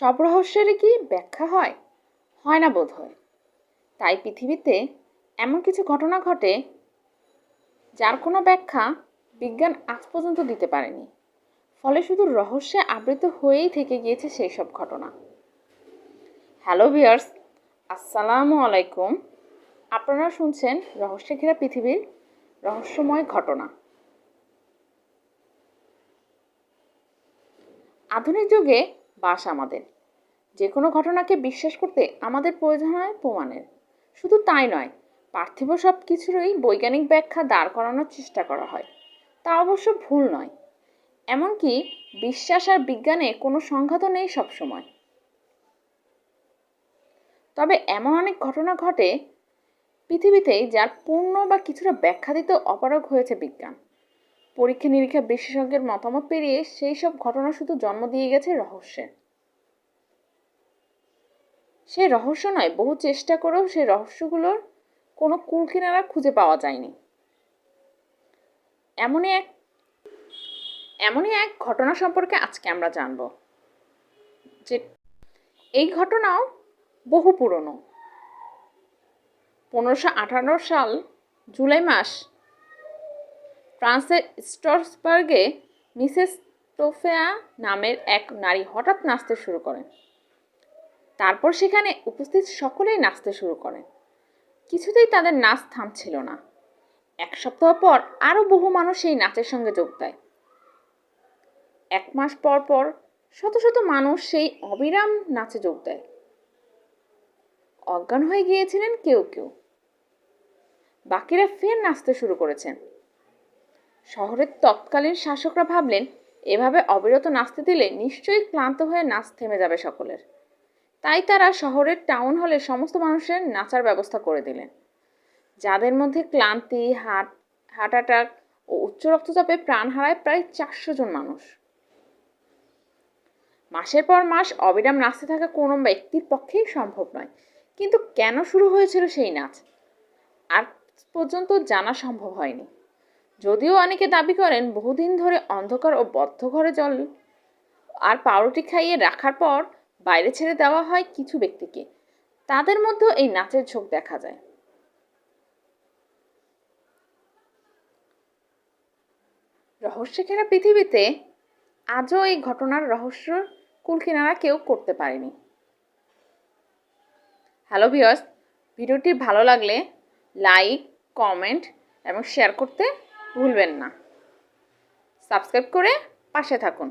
সব রহস্যেরই কি ব্যাখ্যা হয়? হয় না বোধ হয় তাই পৃথিবীতে এমন কিছু ঘটনা ঘটে যার কোনো ব্যাখ্যা বিজ্ঞান আজ পর্যন্ত দিতে পারেনি। ফলে শুধু রহস্যে আবৃত হয়েই থেকে গিয়েছে সেই সব ঘটনা। হ্যালো ভিয়ার্স আসসালামু আলাইকুম। আপনারা শুনছেন রহস্যে ঘেরা পৃথিবীর রহস্যময় ঘটনা। আধুনিক যুগে বাস আমাদের। যে কোনো ঘটনাকে বিশ্বাস করতে আমাদের প্রয়োজন হয় প্রমাণের। শুধু তাই নয়, পার্থিব সব কিছুরই বৈজ্ঞানিক ব্যাখ্যা দাঁড় করানোর চেষ্টা করা হয়। তা অবশ্য ভুল নয়। এমনকি বিশ্বাস আর বিজ্ঞানে কোনো সংঘাতও নেই সবসময়। তবে এমন অনেক ঘটনা ঘটে পৃথিবীতেই যার পূর্ণ বা কিছুটা ব্যাখ্যা দিতে অপারগ হয়েছে বিজ্ঞান। পরীক্ষা নিরীক্ষা বিশেষজ্ঞের মতামত পেরিয়ে সেই সব ঘটনা শুধু জন্ম দিয়ে গেছে রহস্যের সে রহস্য নয়, বহু চেষ্টা করেও সেই রহস্যগুলোর কোনো কুল কিনারা খুঁজে পাওয়া যায়নি। এমনই এক এমনই এক ঘটনা সম্পর্কে আজকে আমরা জানব। যে এই ঘটনাও বহু পুরনো। পনেরোশো আঠারো সাল জুলাই মাস ফ্রান্সের স্টর্সবার্গে মিসেস টোফেয়া নামের এক নারী হঠাৎ নাচতে শুরু করেন। তারপর সেখানে উপস্থিত সকলেই নাচতে শুরু করেন। কিছুতেই তাদের নাচ থামছিল না। এক সপ্তাহ পর আরও বহু মানুষ সেই নাচের সঙ্গে যোগ দেয়। এক মাস পর পর শত শত মানুষ সেই অবিরাম নাচে যোগ দেয়। অজ্ঞান হয়ে গিয়েছিলেন কেউ কেউ। বাকিরা ফের নাচতে শুরু করেছেন। শহরের তৎকালীন শাসকরা ভাবলেন, এভাবে অবিরত নাচতে দিলে নিশ্চয়ই ক্লান্ত হয়ে নাচ থেমে যাবে সকলের। তাই তারা শহরের টাউন হলে সমস্ত মানুষের নাচার ব্যবস্থা করে দিলেন। যাদের মধ্যে ক্লান্তি হার্ট হার্ট অ্যাটাক ও উচ্চ রক্তচাপে প্রাণ হারায় প্রায় চারশো জন মানুষ। মাসের পর মাস অবিরাম নাচতে থাকা কোনো ব্যক্তির পক্ষেই সম্ভব নয়। কিন্তু কেন শুরু হয়েছিল সেই নাচ? আর পর্যন্ত জানা সম্ভব হয়নি। যদিও অনেকে দাবি করেন, বহুদিন ধরে অন্ধকার ও বদ্ধ ঘরে জল আর পাউরুটি খাইয়ে রাখার পর বাইরে ছেড়ে দেওয়া হয় কিছু ব্যক্তিকে। তাদের মধ্যেও এই নাচের ঝোঁক দেখা যায়। রহস্য ঘেরা পৃথিবীতে আজও এই ঘটনার রহস্য কুলকিনারা কেউ করতে পারেনি। হ্যালো ভিওস ভিডিওটি ভালো লাগলে লাইক, কমেন্ট এবং শেয়ার করতে ভুলবেন না। সাবস্ক্রাইব করে পাশে থাকুন।